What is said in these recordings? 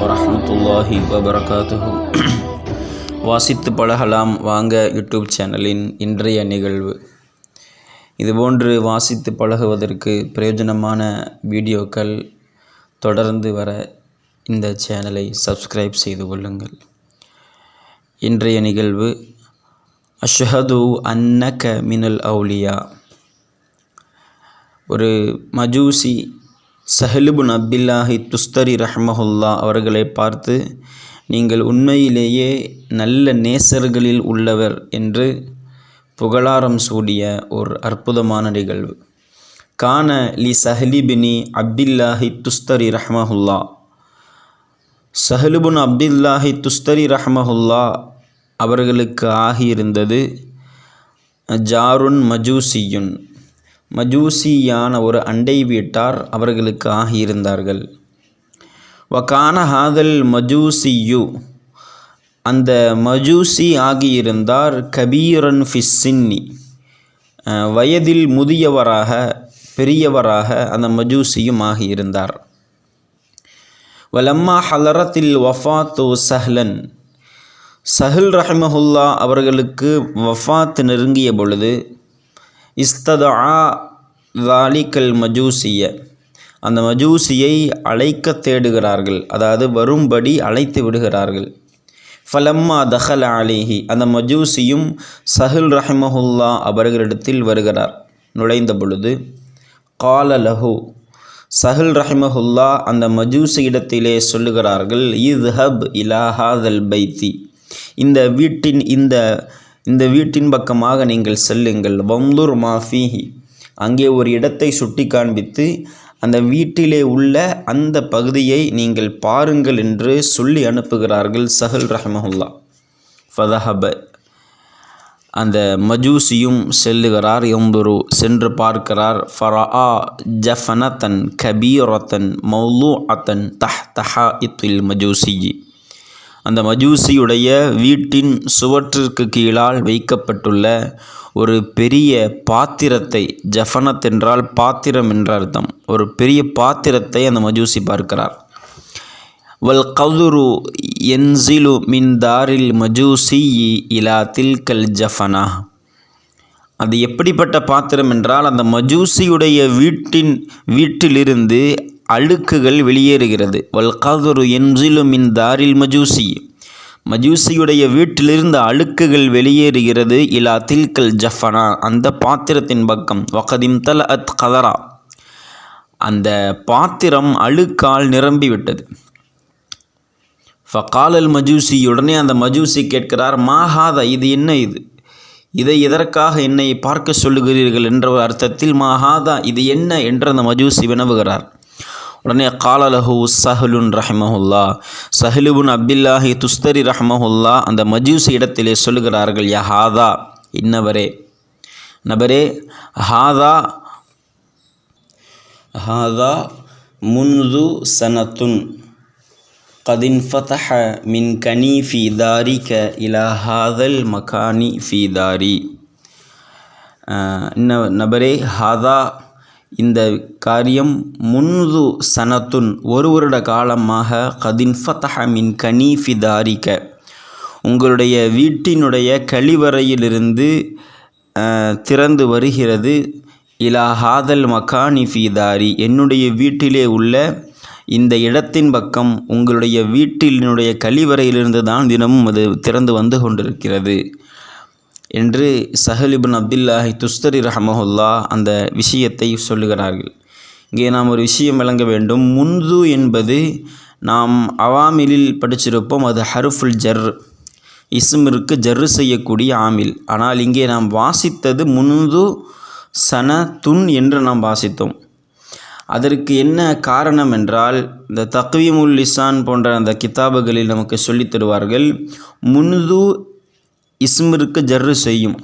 வரமத்துல்லாஹி வபரகாத்துஹு. வாசித்து பழகலாம். வாங்க யூடியூப் சேனலின் இன்றைய நிகழ்வு. இதுபோன்று வாசித்து பழகுவதற்கு பிரயோஜனமான வீடியோக்கள் தொடர்ந்து வர இந்த சேனலை சப்ஸ்கிரைப் செய்து கொள்ளுங்கள். இன்றைய நிகழ்வு அஷ்ஹது அன்னக மினல் அவுலியா. ஒரு மஜூசி சஹலுபுன் அப்துல்லாஹி துஸ்தரி ரஹ்மஹுல்லா அவர்களை பார்த்து நீங்கள் உண்மையிலேயே நல்ல நேசர்களில் உள்ளவர் என்று புகழாரம் சூடிய ஒரு அற்புதமான நிகழ்வு. கான லி சஹலிபினி அப்துல்லாஹி துஸ்தரி ரஹ்மஹுல்லா சஹலுபுன் அப்துல்லாஹி துஸ்தரி ரஹ்மஹுல்லா அவர்களுக்கு ஆகியிருந்தது ஜாருன் மஜூசியுன் மஜூசியான ஒரு அண்டை வீட்டார் அவர்களுக்கு ஆகியிருந்தார்கள். வக்கான ஹாதல் மஜூசியு. அந்த மஜூசி ஆகியிருந்தார் கபீரன் ஃபிஸ்ஸின்னி வயதில் முதியவராக பெரியவராக அந்த மஜூசியும் ஆகியிருந்தார். வலம்மா ஹலரத்தில் வஃபாத்து சஹ்லன். சஹில் ரஹமஹுல்லா அவர்களுக்கு வஃபாத் நெருங்கிய பொழுது இஸ்ததா வாலிக்கல் மஜூசிய. அந்த மஜூசியை அழைக்க தேடுகிறார்கள். அதாவது வரும்படி அழைத்து விடுகிறார்கள். ஃபலம்மா தஹல் அலிஹி. அந்த மஜூசியும் சஹில் ரஹமஹுல்லா அவர்களிடத்தில் வருகிறார். நுழைந்த பொழுது கால லஹு. சஹில் ரஹிமஹுல்லா அந்த மஜூசி இடத்திலே சொல்லுகிறார்கள் இத்ஹப் இலாஹாதல் பைத்தி. இந்த வீட்டின் இந்த இந்த வீட்டின் பக்கமாக நீங்கள் செல்லுங்கள். வம்லூர் மாஃபிஹி அங்கே ஒரு இடத்தை சுட்டி காண்பித்து அந்த வீட்டிலே உள்ள அந்த பகுதியை நீங்கள் பாருங்கள் என்று சொல்லி அனுப்புகிறார்கள் சஹல் ரஹமஹுல்லா. ஃபதஹப. அந்த மஜூசியும் செல்லுகிறார் எம்புரு சென்று பார்க்கிறார். ஃபரா ஜஃபனத்தன் கபீரத்தன் மௌலு அத்தன் தஹ் தஹா இத்துல் மஜூசிஜி அந்த மஜூசியுடைய வீட்டின் சுவற்றிற்கு கீழால் வைக்கப்பட்டுள்ள ஒரு பெரிய பாத்திரத்தை ஜஃபனத் என்றால் பாத்திரம் என்ற அர்த்தம். ஒரு பெரிய பாத்திரத்தை அந்த மஜூசி பார்க்கிறார். வல் கவுரு என்சிலு மின் தாரில் மஜூசி இலா தில்கல் ஜஃபனா. அது எப்படிப்பட்ட பாத்திரம் என்றால் அந்த மஜூசியுடைய வீட்டின் வீட்டிலிருந்து அழுக்குகள் வெளியேறுகிறது. வல் கதுரு இன் தாரில் மஜூசி. மஜூசியுடைய வீட்டிலிருந்து அழுக்குகள் வெளியேறுகிறது. இலா தில்கல் ஜஃபனா அந்த பாத்திரத்தின் பக்கம். வகதிம் தல அத் கதரா. அந்த பாத்திரம் அழுக்கால் நிரம்பிவிட்டது. ஃபகாலல் மஜூசி உடனே அந்த மஜூசி கேட்கிறார் மாஹாதா இது என்ன இது? இதை எதற்காக என்னை பார்க்க சொல்லுகிறீர்கள்? என்ற அர்த்தத்தில் மாஹாதா இது என்ன? என்று அந்த மஜூசி வினவுகிறார். உடனே காலலஹு சஹலுன் ரஹமஹுல்லா. சஹலுபுன் அப்துல்லாஹி துஸ்தரி ரஹமஹுல்லா அந்த மஜூஸ் இடத்திலே சொல்லுகிறார்கள் யா ஹாதா இன்னவரே. நபரே ஹாதா ஹாதா முன்து சனத்துன் கதின் ஃபதஹ மின் கனி ஃபி க இலா ஹாதல் மகானி ஃபி தாரி. நபரே ஹாதா இந்த காரியம் முன்து சனத்துன் ஒரு வருட காலமாக கதின் ஃபத்தஹ மின் கனீஃபி தாரிக்க உங்களுடைய வீட்டினுடைய கழிவறையிலிருந்து திறந்து வருகிறது. இலா ஹாதல் மகானி ஃபீதாரி என்னுடைய வீட்டிலே உள்ள இந்த இடத்தின் பக்கம் உங்களுடைய வீட்டினுடைய கழிவறையிலிருந்து தான் தினமும் அது திறந்து வந்து கொண்டிருக்கிறது. என்று சஹலிபின் அப்துல்லாஹி துஸ்தரி ரஹமஹுல்லா அந்த விஷயத்தை சொல்லுகிறார்கள். இங்கே நாம் ஒரு விஷயம் விளங்க வேண்டும். முன்து என்பது நாம் அவாமிலில் படிச்சிருப்போம். அது ஹருஃபுல் ஜர். இஸ்மிற்கு ஜர்ரு செய்யக்கூடிய ஆமில். ஆனால் இங்கே நாம் வாசித்தது முன்து சன துன் என்று நாம் வாசித்தோம். அதற்கு என்ன காரணம் என்றால் இந்த தக்வீமுல் லிசான் போன்ற அந்த கிதாபுகளில் நமக்கு சொல்லித் தருவார்கள் முன்து இஸ்மிற்கு ஜர்ரு செய்யும்.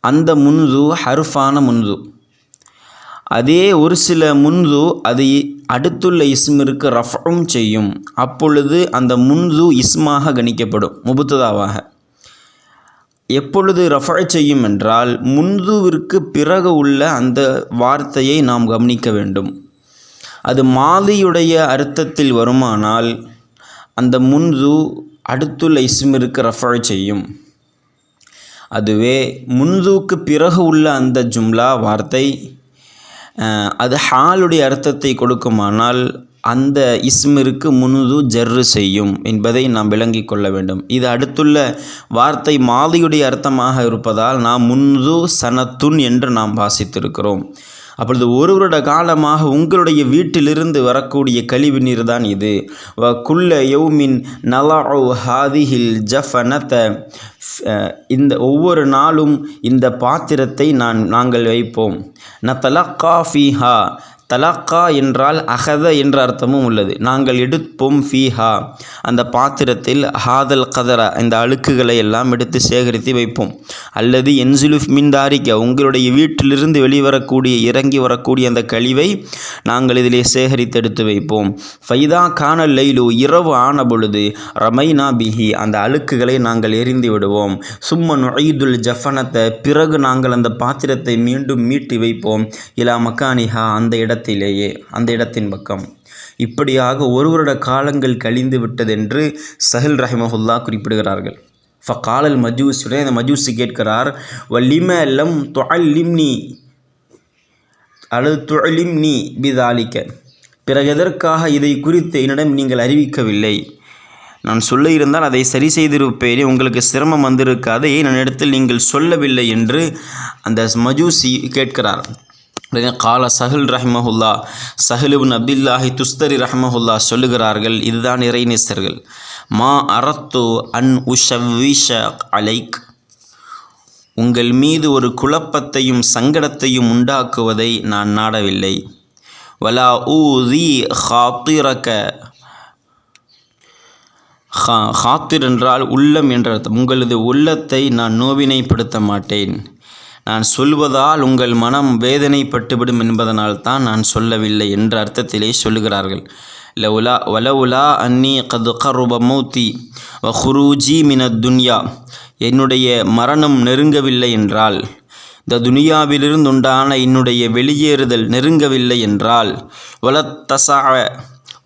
அந்த முன்து ஹர்ஃபான முன்து. அதே ஒரு சில முன்து அது அடுத்துள்ள இஸ்மிற்கு ரஃபும் செய்யும். அப்பொழுது அந்த முன்து இஸ்மாக கணிக்கப்படும் முபுத்ததாவாக. எப்பொழுது ரஃப செய்யும் என்றால் முன்துவிற்கு பிறகு உள்ள அந்த வார்த்தையை நாம் கவனிக்க வேண்டும். அது மாதியுடைய அர்த்தத்தில் வருமானால் அந்த முன்து அடுத்துள்ள இஸ்மிற்கு ரஃப செய்யும். அதுவே முன்தூக்கு பிறகு உள்ள அந்த ஜும்லா வார்த்தை அது ஹாலுடைய அர்த்தத்தை கொடுக்குமானால் அந்த இஸ்மிற்கு முனுது ஜர்ரு செய்யும் என்பதை நாம் விளங்கி கொள்ள வேண்டும். இது அடுத்துள்ள வார்த்தை மாதியுடைய அர்த்தமாக இருப்பதால் நாம் முன்து சனத்துன் என்று நாம் வாசித்திருக்கிறோம். அப்பொழுது ஒரு வருட காலமாக உங்களுடைய வீட்டிலிருந்து வரக்கூடிய கழிவு நீர் தான் இது. வ குல்ல யௌமின் நலா ஹாதிஹில் ஜஃபனத. இந்த ஒவ்வொரு நாளும் இந்த பாத்திரத்தை நான் நாங்கள் வைப்போம். ந காஃபி ஹா தலாக்கா என்றால் அகத என்ற அர்த்தமும் உள்ளது. நாங்கள் எடுப்போம் ஃபீஹா. அந்த பாத்திரத்தில் ஹாதல் கதரா இந்த அழுக்குகளை எல்லாம் எடுத்து சேகரித்து வைப்போம். அல்லது என்சுலுஃப் மின்தாரிக்க உங்களுடைய வீட்டிலிருந்து வெளிவரக்கூடிய இறங்கி வரக்கூடிய அந்த கழிவை நாங்கள் இதிலே சேகரித்து எடுத்து வைப்போம். ஃபைதா கானல் லைலு இரவு ஆன பொழுது ரமைனா பிஹி அந்த அழுக்குகளை நாங்கள் எரிந்து விடுவோம். சும்மன் ஐதுல் ஜஃபனத்தை பிறகு நாங்கள் அந்த பாத்திரத்தை மீண்டும் மீட்டி வைப்போம். இலா மக்கானிஹா அந்த இடத்தை இடத்திலேயே அந்த இடத்தின் பக்கம். இப்படியாக ஒரு வருட காலங்கள் கழிந்து விட்டதென்று சஹில் ரஹிமஹுல்லா குறிப்பிடுகிறார்கள். ஃபகாலல் மஜூஸ் உடனே அந்த மஜூசி கேட்கிறார் வலிம லம் தொல்லிம்னி அல்லது தொழிலிம் நீ பிதாலிக்க? பிறகு எதற்காக இதை குறித்து என்னிடம் நீங்கள் அறிவிக்கவில்லை? நான் சொல்ல இருந்தால் அதை சரி செய்திருப்பேனே உங்களுக்கு சிரமம் வந்திருக்காது. ஏன் என்னிடத்தில் நீங்கள் சொல்லவில்லை என்று அந்த மஜூசி கேட்கிறார். உடனே கால சஹில் ரஹ்மஹுல்லா சஹிலுபின் அப்துல்லாஹி துஸ்தரி ரஹ்மஹுல்லா சொல்லுகிறார்கள் இதுதான் இறைநேசர்கள் மா அரத்து அன் உஷவிஷ அலைக். உங்கள் மீது ஒரு குழப்பத்தையும் சங்கடத்தையும் உண்டாக்குவதை நான் நாடவில்லை. வலா ஊதி ஹாத்திரக்க ஹா ஹாத்திர் என்றால் உள்ளம் என்ற அர்த்தம். உங்களது உள்ளத்தை நான் நோவினைப்படுத்த மாட்டேன். நான் சொல்வதால் உங்கள் மனம் வேதனைப்பட்டுவிடும் என்பதனால் தான் நான் சொல்லவில்லை என்ற அர்த்தத்திலே சொல்லுகிறார்கள். லவுலா வலவுலா அன்னி கது கருப மௌத்தி வஹுரூஜி மின துன்யா. என்னுடைய மரணம் நெருங்கவில்லை என்றால் இந்த துனியாவிலிருந்து உண்டான என்னுடைய வெளியேறுதல் நெருங்கவில்லை என்றால் வல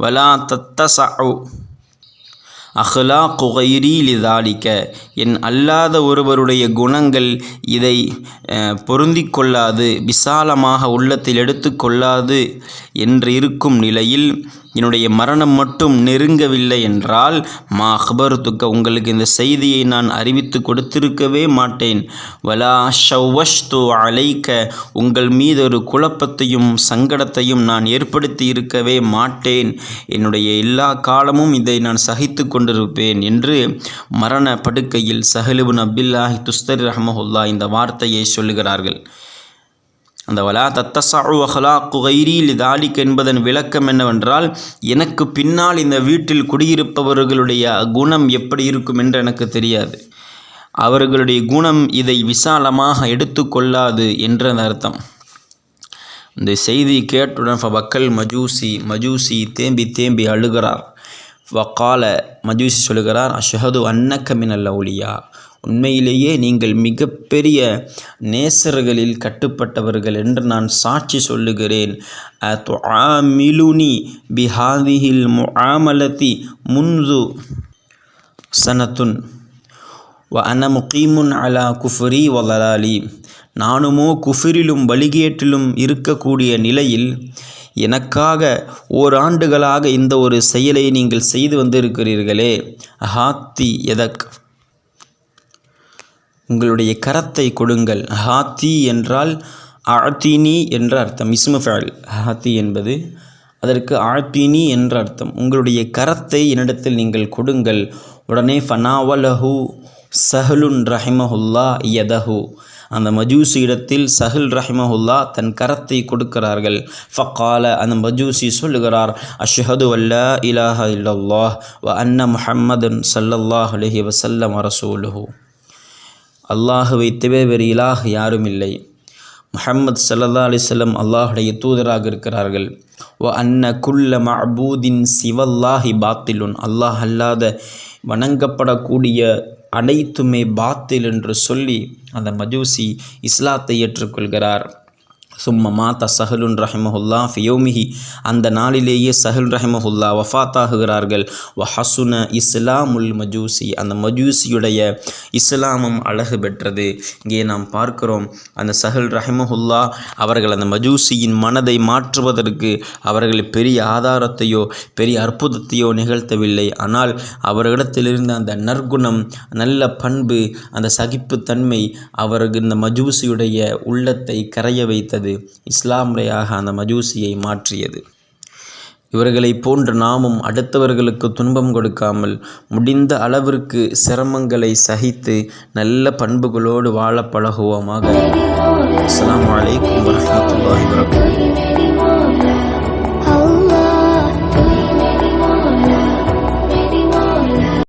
வலா தத்தசா அஹ்லா குகைரி லிதாலிக்க. என் அல்லாத ஒருவருடைய குணங்கள் இதை பொருந்தி கொள்ளாது விசாலமாக உள்ளத்தில் எடுத்துக்கொள்ளாது என்று இருக்கும் நிலையில் என்னுடைய மரணம் மட்டும் நெருங்கவில்லை என்றால் மா அக்பருத்துக்க உங்களுக்கு இந்த செய்தியை நான் அறிவித்து கொடுத்திருக்கவே மாட்டேன். வலா ஷவ்வஷ்து அலைக்க உங்கள் மீது ஒரு குழப்பத்தையும் சங்கடத்தையும் நான் ஏற்படுத்தி இருக்கவே மாட்டேன். என்னுடைய எல்லா காலமும் இதை நான் சகித்து கொண்டிருப்பேன் என்று மரண படுக்கையில் சஹலிபுன் அப்துல்லாஹி துஸ்தர் ரஹமஹுல்லா இந்த வார்த்தையை சொல்லுகிறார்கள். அந்த வலா தத்தசாஉ அஹ்லாக்கு கைரி லிதாலிக் என்பதன் விளக்கம் என்னவென்றால் எனக்கு பின்னால் இந்த வீட்டில் குடியிருப்பவர்களுடைய குணம் எப்படி இருக்கும் என்று எனக்கு தெரியாது. அவர்களுடைய குணம் இதை விசாலமாக எடுத்துக்கொள்ளாது என்ற அர்த்தம். இந்த செய்தி கேட்டுடன் ஃபபக்கல் மஜூசி மஜூசி தேம்பி தேம்பி அழுகிறார். வக்கால மஜூசி சொல்லுகிறார் அஷஹது அன்னக்க மினல் அவுலியா. உண்மையிலேயே நீங்கள் மிகப்பெரிய நேசர்களில் கட்டுப்பட்டவர்கள் என்று நான் சாட்சி சொல்லுகிறேன். மிலுனி பிஹாதிஹில் முஆமலதி முன்து சனத்துன். வ அன முகீமுன் அலா குஃபரி வலலாலி நானுமோ குஃபிரிலும் வழிகேட்டிலும் இருக்கக்கூடிய நிலையில் எனக்காக ஓராண்டுகளாக இந்த ஒரு செயலை நீங்கள் செய்து வந்திருக்கிறீர்களே. ஹாத்தி எதக்? உங்களுடைய கரத்தை கொடுங்கள். ஹாத்தி என்றால் ஆத்தினி என்ற அர்த்தம். இஸ்மஃபால் ஹாத்தி என்பது அதற்கு ஆத்தினி என்ற அர்த்தம். உங்களுடைய கரத்தை என்னிடத்தில் நீங்கள் கொடுங்கள். உடனே ஃபனாவலஹு சஹலுன் ரஹிமஹுல்லா யதஹு. அந்த மஜூசி இடத்தில் சஹில் ரஹிமஹுல்லா தன் கரத்தை கொடுக்கிறார்கள். ஃபக்கால அந்த மஜூசி சொல்லுகிறார் அஷ்ஹது அல்லா இலாஹ இல்லல்லாஹ் வ அன்ன முஹம்மதன் சல்லல்லாஹ் அலஹி வசல்லம் அரசூலுஹு அல்லாஹுவை தவிர வேறு இலாஹ் யாரும் இல்லை. முஹம்மது சல்லல்லா அலிசல்லம் அல்லாஹுடைய தூதராக இருக்கிறார்கள். வ அன்ன குல்ல மஹபூதின் சிவல்லாஹி பாத்திலுன். அல்லாஹ் அல்லாத வணங்கப்படக்கூடிய அனைத்துமே பாத்தில் என்று சொல்லி அந்த மஜூசி இஸ்லாத்தை ஏற்றுக்கொள்கிறார். சும்ம மாதா சஹலுன் ரஹிமஹுல்லா ஃபியோமிஹி அந்த நாளிலேயே சஹல் ரஹிமஹுல்லா வஃபாத்தாகுகிறார்கள். வஹசுன இஸ்லாமுல் மஜூசி. அந்த மஜூசியுடைய இஸ்லாமும் அழகு பெற்றது. இங்கே நாம் பார்க்கிறோம் அந்த சஹல் ரஹிமஹுல்லா அவர்கள் அந்த மஜூசியின் மனதை மாற்றுவதற்கு அவர்கள் பெரிய ஆதாரத்தையோ பெரிய அற்புதத்தையோ நிகழ்த்தவில்லை. ஆனால் அவர்களிடத்திலிருந்து அந்த நற்குணம் நல்ல பண்பு அந்த சகிப்புத்தன்மை அவருக்கு இந்த மஜூசியுடைய உள்ளத்தை கரைய வைத்தது. இஸ்லாம் முறையாக அந்த மஜூசியை மாற்றியது. இவர்களைப் போன்று நாமும் அடுத்தவர்களுக்கு துன்பம் கொடுக்காமல் முடிந்த அளவிற்கு சிரமங்களை சகித்து நல்ல பண்புகளோடு வாழ பழகுவோமாக. அஸ்லாம் வலைக்கம் வரமத்துல்லாஹி வபரகாத்துஹு.